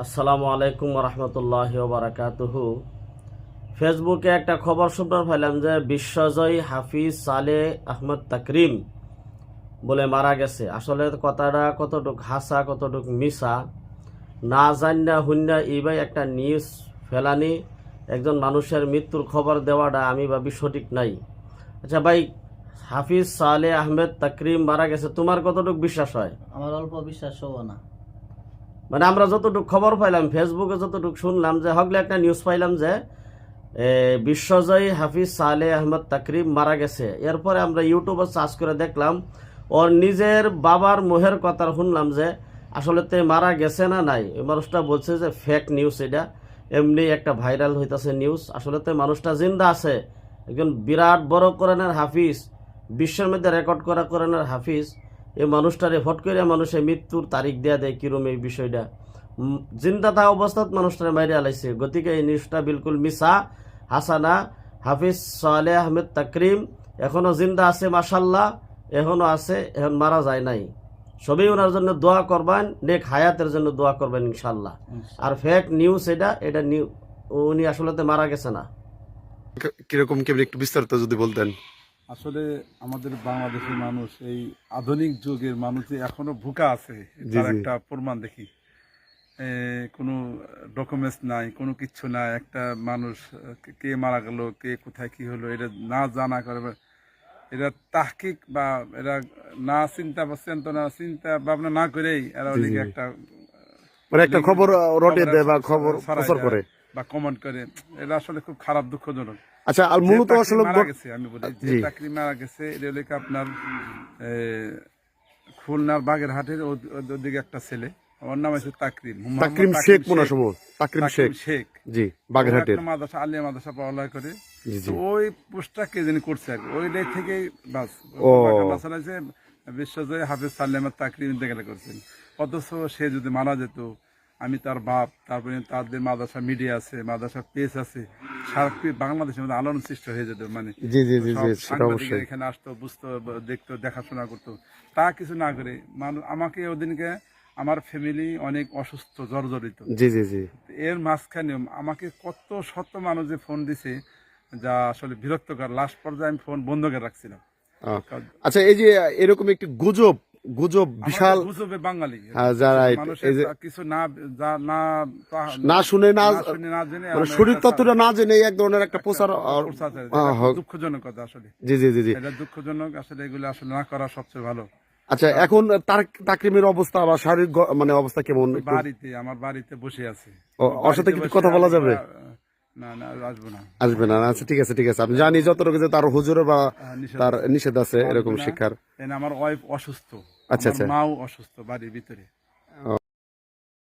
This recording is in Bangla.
আসসালামু আলাইকুম রহমতুল্লাহ বারাকাতুহু ফেসবুকে একটা খবর শুনতে পাইলাম যে বিশ্বজয়ী হাফিজ সালে আহমদ তাকরিম বলে মারা গেছে। আসলে কথাটা কতটুক হাসা, কতটুক মিসা না জান্না হুন্না ইবাই একটা নিউজ ফেলানি, একজন মানুষের মৃত্যুর খবর দেওয়াটা আমি ভাবি সঠিক নাই। আচ্ছা ভাই, হাফিজ সালে আহমেদ তাকরিম মারা গেছে, তোমার কতটুক বিশ্বাস হয়? আমার অল্প বিশ্বাস হব না। মানে আমরা যতটুকু খবর পাইলাম ফেসবুকে যতটুকু শুনলাম যে, হগলে একটা নিউজ পাইলাম যে বিশ্বজয়ী হাফিজ সালে আহমদ তাকরিম মারা গেছে। এরপরে আমরা ইউটিউবে সার্চ করে দেখলাম, ওর নিজের বাবার মোহের কথা শুনলাম যে, আসলে তে মারা গেছে না নাই? এই মানুষটা বলছে যে ফেক নিউজ এটা। এমনি একটা ভাইরাল হইতাছে নিউজ আসলে তো মানুষটা জিন্দা আছে। একজন বিরাট বড় কোরআনের হাফিজ, বিশ্বের মধ্যে রেকর্ড করা কোরআনের হাফিজ। এই মানুষটারে ফট করে মানুষে মৃত্যুর তারিখ দেয়া দেয় কিরম এই বিষয়টা? জিন্দা থাকা অবস্থাত মানুষটারে মাইরে আলাইছে। গতিকে এই নিউজটা বিলকুল মিসা হাসানা হাফিজ সালে আহমেদ তাকরিম এখনও জিন্দা আছে মাসাল্লাহ এখনও আছে এখন মারা যায় নাই। সবই ওনার জন্য দোয়া করবেন নেক হায়াতের জন্য দোয়া করবেন ইনশাল্লাহ। আর ফেক নিউজ এটা এটা নিউ উনি আসলে মারা গেছে না। কীরকম কেমন একটু বিস্তারিত যদি বলতেন? আসলে আমাদের বাংলাদেশের মানুষ এই আধুনিক যুগের মানুষ যে এখনও ভুকা আছে। তার একটা প্রমাণ দেখি। কোনো ডকুমেন্টস নাই কোনো কিচ্ছু নাই। একটা মানুষ কে- মারা গেল কে কোথায় কি হলো এটা না জানা করে এরা তাহকিক বা এরা না চিন্তা বা চেতনা চিন্তা ভাবনা না করেই এরা ওদিকে একটা একটা খবর রটে দেয় বা খবর প্রচার করে। বা কমেন্ট করে এটা আসলে খুব খারাপ দুঃখজনক। আচ্ছা আর মূলত আসলে মারা গেছে আমি বলি যে চাকরি মারা গেছে এটা হলো আপনার খুলনার বাগেরহাটের ওদ- ওদ- ওদিকে একটা ছেলে আমার নাম আছে তাকরিম তাকরিম শেখ মনে তাকরিম শেখ। শেখ। জি বাগেরহাটের। মাদ্রাসা আলিয়া মাদ্রাসা পড়ালেখা করে। ওই পোস্টটা কে জানি করছে আর কি। ওই ডে থেকেই বাস ও। বাসার আছে বিশ্বজয় হাফিজ সাল্লামের তাকরিম ইন্তেকাল করছেন। অথচ সে যদি মারা যেত আমি তার বাপ তারপরে তাদের মাদ্রাসা মিডিয়া আছে মাদ্রাসা পেজ আছে সারা বাংলাদেশের মধ্যে আলোড়ন সৃষ্টি হয়ে যেত মানে এখানে আসতো বুঝতো দেখতো দেখাশোনা করতো। তা কিছু না করে মানুষ আমাকে ওদিনকে আমার ফ্যামিলি অনেক অসুস্থ জর্জরিত। জি জি জি। এর মাঝখানে আমাকে কত শত মানুষ যে ফোন দিছে যা আসলে বিরক্তকর। লাস্ট পর্যায়ে আমি ফোন বন্ধ করে রাখছিলাম। আচ্ছা এই যে এরকম একটি গুজব গুজব বিশাল। বুঝবে বাঙালি। হ্যাঁ, যারা এই- যে- কিছু না না না শুনে না মানে শরীর তত্ত্বটা না জেনে এক ধরনের একটা প্রচার। দুঃখজনক কথা আসলে। জি জি জি জি। এটা দুঃখজনক আসলে এগুলো আসলে না করা সবচেয়ে ভালো। আচ্ছা এখন তার তাকরিমের অবস্থা বা শারীরিক মানে অবস্থা কেমন? বাড়িতে আমার বাড়িতে বসে আছে। ওর সাথে কিছু কথা বলা যাবে? না না আসব না। আসবে না আচ্ছা ঠিক আছে ঠিক আছে। আমি জানি যত রকম তার হুজুরে বা নিষেধ। তার নিষেধ আছে এরকম শিক্ষার। আমার ওয়াইফ অসুস্থ। আচ্ছা, আচ্ছা। মাও অসুস্থ বাড়ির ভিতরে।